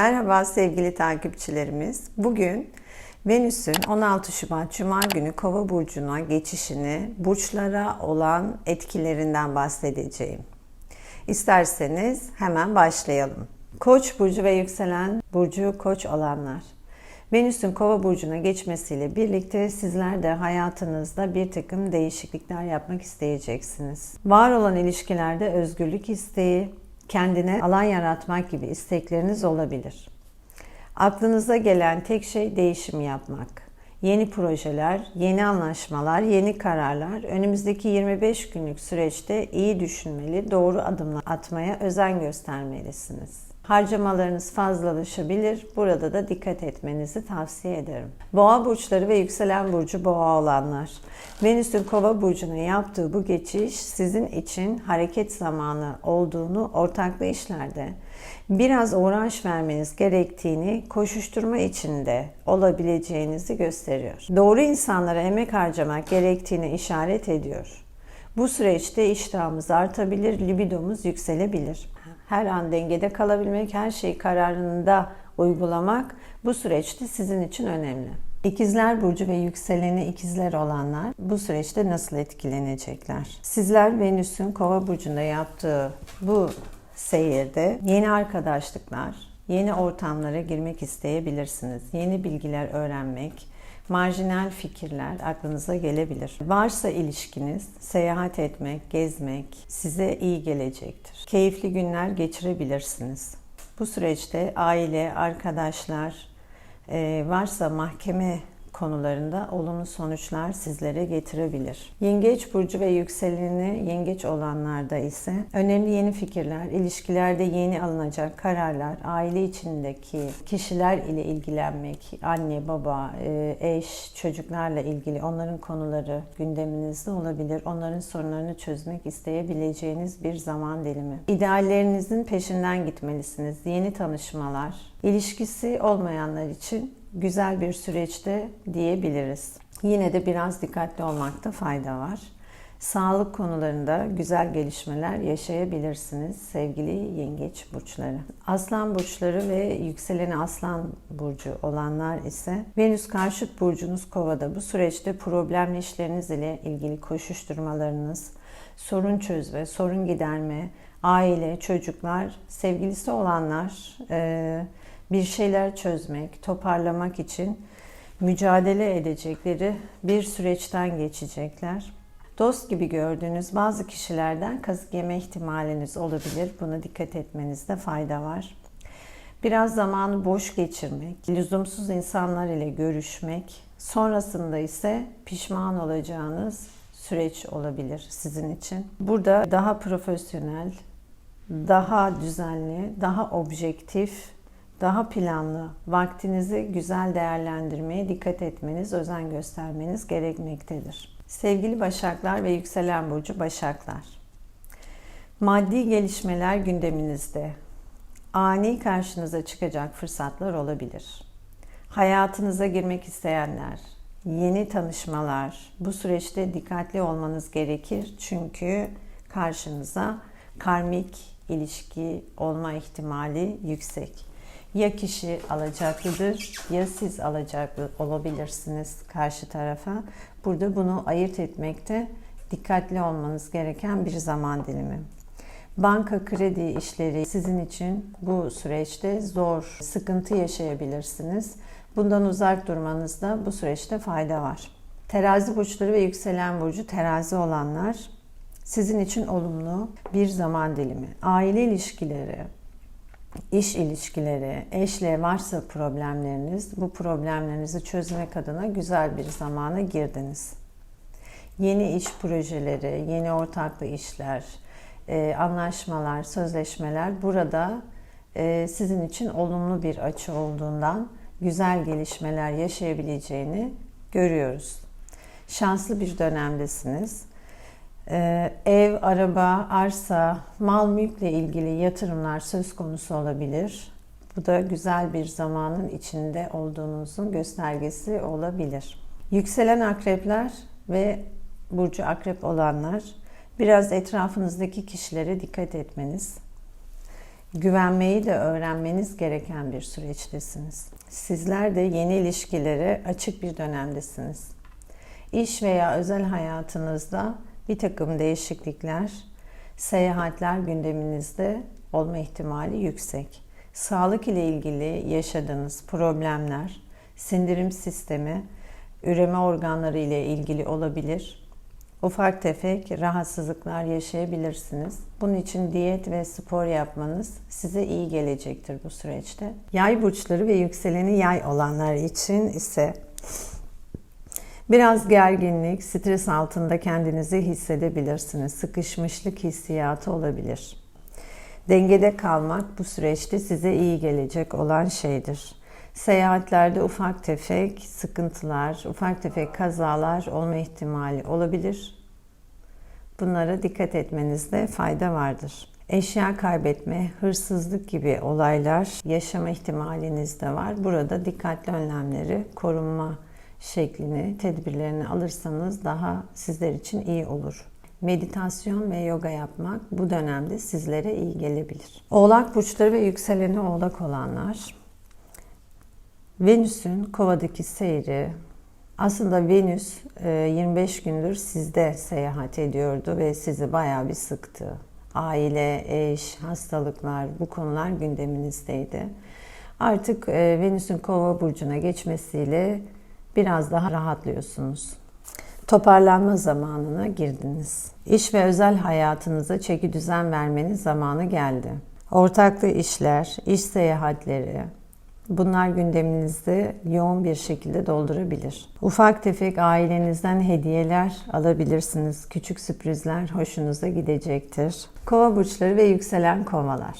Merhaba sevgili takipçilerimiz. Bugün Venüs'ün 16 Şubat Cuma günü Kova burcuna geçişini, burçlara olan etkilerinden bahsedeceğim. İsterseniz hemen başlayalım. Koç burcu ve yükselen burcu Koç olanlar. Venüs'ün Kova burcuna geçmesiyle birlikte sizler de hayatınızda bir takım değişiklikler yapmak isteyeceksiniz. Var olan ilişkilerde özgürlük isteği, kendine alan yaratmak gibi istekleriniz olabilir. Aklınıza gelen tek şey değişim yapmak. Yeni projeler, yeni anlaşmalar, yeni kararlar önümüzdeki 25 günlük süreçte iyi düşünmeli, doğru adımlar atmaya özen göstermelisiniz. Harcamalarınız fazlalaşabilir. Burada da dikkat etmenizi tavsiye ederim. Boğa burçları ve yükselen burcu boğa olanlar. Venüs'ün kova burcuna yaptığı bu geçiş sizin için hareket zamanı olduğunu ortaklı işlerde biraz uğraş vermeniz gerektiğini koşuşturma içinde olabileceğinizi gösteriyor. Doğru insanlara emek harcamak gerektiğini işaret ediyor. Bu süreçte iştahımız artabilir, libidomuz yükselebilir. Her an dengede kalabilmek, her şeyi kararında uygulamak bu süreçte sizin için önemli. İkizler Burcu ve yükseleni ikizler olanlar bu süreçte nasıl etkilenecekler? Sizler Venüs'ün Kova Burcu'nda yaptığı bu seyirde yeni arkadaşlıklar, yeni ortamlara girmek isteyebilirsiniz. Yeni bilgiler öğrenmek, marjinal fikirler aklınıza gelebilir. Varsa ilişkiniz, seyahat etmek, gezmek size iyi gelecektir. Keyifli günler geçirebilirsiniz. Bu süreçte aile, arkadaşlar, varsa mahkeme konularında olumlu sonuçlar sizlere getirebilir. Yengeç burcu ve yükseleni yengeç olanlarda ise önemli yeni fikirler, ilişkilerde yeni alınacak kararlar, aile içindeki kişiler ile ilgilenmek, anne, baba, e, eş, çocuklarla ilgili onların konuları gündeminizde olabilir. Onların sorunlarını çözmek isteyebileceğiniz bir zaman dilimi. İdeallerinizin peşinden gitmelisiniz. Yeni tanışmalar, ilişkisi olmayanlar için güzel bir süreçte diyebiliriz. Yine de biraz dikkatli olmakta fayda var. Sağlık konularında güzel gelişmeler yaşayabilirsiniz sevgili yengeç burçları. Aslan burçları ve yükseleni aslan burcu olanlar ise Venüs karşıt burcunuz kovada. Bu süreçte problemli işleriniz ile ilgili koşuşturmalarınız, sorun çözme, sorun giderme, aile, çocuklar, sevgilisi olanlar, bir şeyler çözmek, toparlamak için mücadele edecekleri bir süreçten geçecekler. Dost gibi gördüğünüz bazı kişilerden kazık yeme ihtimaliniz olabilir. Buna dikkat etmenizde fayda var. Biraz zamanı boş geçirmek, lüzumsuz insanlar ile görüşmek, sonrasında ise pişman olacağınız süreç olabilir sizin için. Burada daha profesyonel, daha düzenli, daha objektif daha planlı, vaktinizi güzel değerlendirmeye dikkat etmeniz, özen göstermeniz gerekmektedir. Sevgili Başaklar ve yükselen burcu Başaklar. Maddi gelişmeler gündeminizde. Ani karşınıza çıkacak fırsatlar olabilir. Hayatınıza girmek isteyenler, yeni tanışmalar, bu süreçte dikkatli olmanız gerekir. Çünkü karşınıza karmik ilişki olma ihtimali yüksek ya kişi alacaklıdır ya siz alacaklı olabilirsiniz karşı tarafa. Burada bunu ayırt etmekte dikkatli olmanız gereken bir zaman dilimi. Banka kredi işleri sizin için bu süreçte zor, sıkıntı yaşayabilirsiniz. Bundan uzak durmanızda bu süreçte fayda var. Terazi burçları ve yükselen burcu terazi olanlar sizin için olumlu bir zaman dilimi. Aile ilişkileri, iş ilişkileri, eşle varsa problemleriniz, bu problemlerinizi çözmek adına güzel bir zamana girdiniz. Yeni iş projeleri, yeni ortaklı işler, e, anlaşmalar, sözleşmeler burada e, sizin için olumlu bir açı olduğundan güzel gelişmeler yaşayabileceğini görüyoruz. Şanslı bir dönemdesiniz. Ee, ev, araba, arsa, mal mülkle ilgili yatırımlar söz konusu olabilir. Bu da güzel bir zamanın içinde olduğunuzun göstergesi olabilir. Yükselen akrepler ve burcu akrep olanlar biraz etrafınızdaki kişilere dikkat etmeniz, Güvenmeyi de öğrenmeniz gereken bir süreçtesiniz. Sizler de yeni ilişkilere açık bir dönemdesiniz. İş veya özel hayatınızda bir takım değişiklikler, seyahatler gündeminizde olma ihtimali yüksek. Sağlık ile ilgili yaşadığınız problemler, sindirim sistemi, üreme organları ile ilgili olabilir. Ufak tefek rahatsızlıklar yaşayabilirsiniz. Bunun için diyet ve spor yapmanız size iyi gelecektir bu süreçte. Yay burçları ve yükseleni yay olanlar için ise Biraz gerginlik, stres altında kendinizi hissedebilirsiniz. Sıkışmışlık hissiyatı olabilir. Dengede kalmak bu süreçte size iyi gelecek olan şeydir. Seyahatlerde ufak tefek sıkıntılar, ufak tefek kazalar olma ihtimali olabilir. Bunlara dikkat etmenizde fayda vardır. Eşya kaybetme, hırsızlık gibi olaylar yaşama ihtimaliniz de var. Burada dikkatli önlemleri, korunma şeklini, tedbirlerini alırsanız daha sizler için iyi olur. Meditasyon ve yoga yapmak bu dönemde sizlere iyi gelebilir. Oğlak burçları ve yükseleni oğlak olanlar Venüs'ün kovadaki seyri aslında Venüs 25 e, gündür sizde seyahat ediyordu ve sizi bayağı bir sıktı. Aile, eş, hastalıklar bu konular gündeminizdeydi. Artık e, Venüs'ün kova burcuna geçmesiyle biraz daha rahatlıyorsunuz. Toparlanma zamanına girdiniz. İş ve özel hayatınıza çeki düzen vermeniz zamanı geldi. Ortaklı işler, iş seyahatleri, Bunlar gündeminizde yoğun bir şekilde doldurabilir. Ufak tefek ailenizden hediyeler alabilirsiniz. Küçük sürprizler hoşunuza gidecektir. Kova burçları ve yükselen kovalar.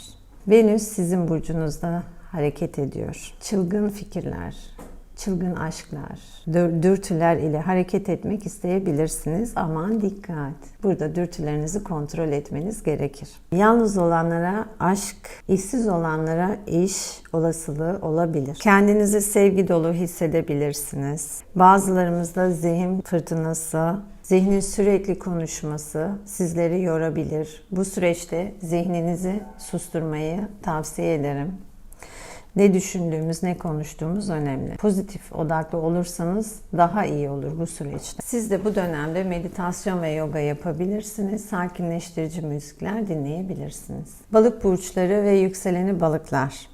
Venüs sizin burcunuzda hareket ediyor. Çılgın fikirler, çılgın aşklar, dürtüler ile hareket etmek isteyebilirsiniz. Aman dikkat. Burada dürtülerinizi kontrol etmeniz gerekir. Yalnız olanlara aşk, işsiz olanlara iş olasılığı olabilir. Kendinizi sevgi dolu hissedebilirsiniz. Bazılarımızda zihin fırtınası, zihnin sürekli konuşması sizleri yorabilir. Bu süreçte zihninizi susturmayı tavsiye ederim ne düşündüğümüz, ne konuştuğumuz önemli. Pozitif odaklı olursanız daha iyi olur bu süreçte. Siz de bu dönemde meditasyon ve yoga yapabilirsiniz. Sakinleştirici müzikler dinleyebilirsiniz. Balık burçları ve yükseleni balıklar.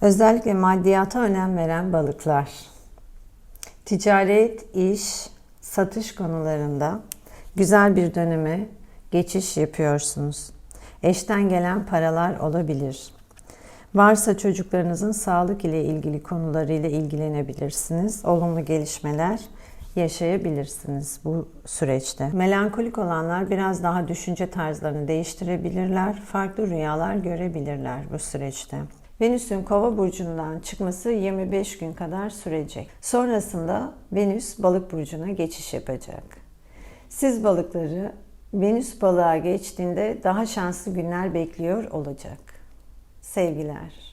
Özellikle maddiyata önem veren balıklar. Ticaret, iş, satış konularında güzel bir döneme geçiş yapıyorsunuz. Eşten gelen paralar olabilir. Varsa çocuklarınızın sağlık ile ilgili konularıyla ilgilenebilirsiniz. Olumlu gelişmeler yaşayabilirsiniz bu süreçte. Melankolik olanlar biraz daha düşünce tarzlarını değiştirebilirler. Farklı rüyalar görebilirler bu süreçte. Venüs'ün kova burcundan çıkması 25 gün kadar sürecek. Sonrasında Venüs balık burcuna geçiş yapacak. Siz balıkları Venüs balığa geçtiğinde daha şanslı günler bekliyor olacak. Sevgiler.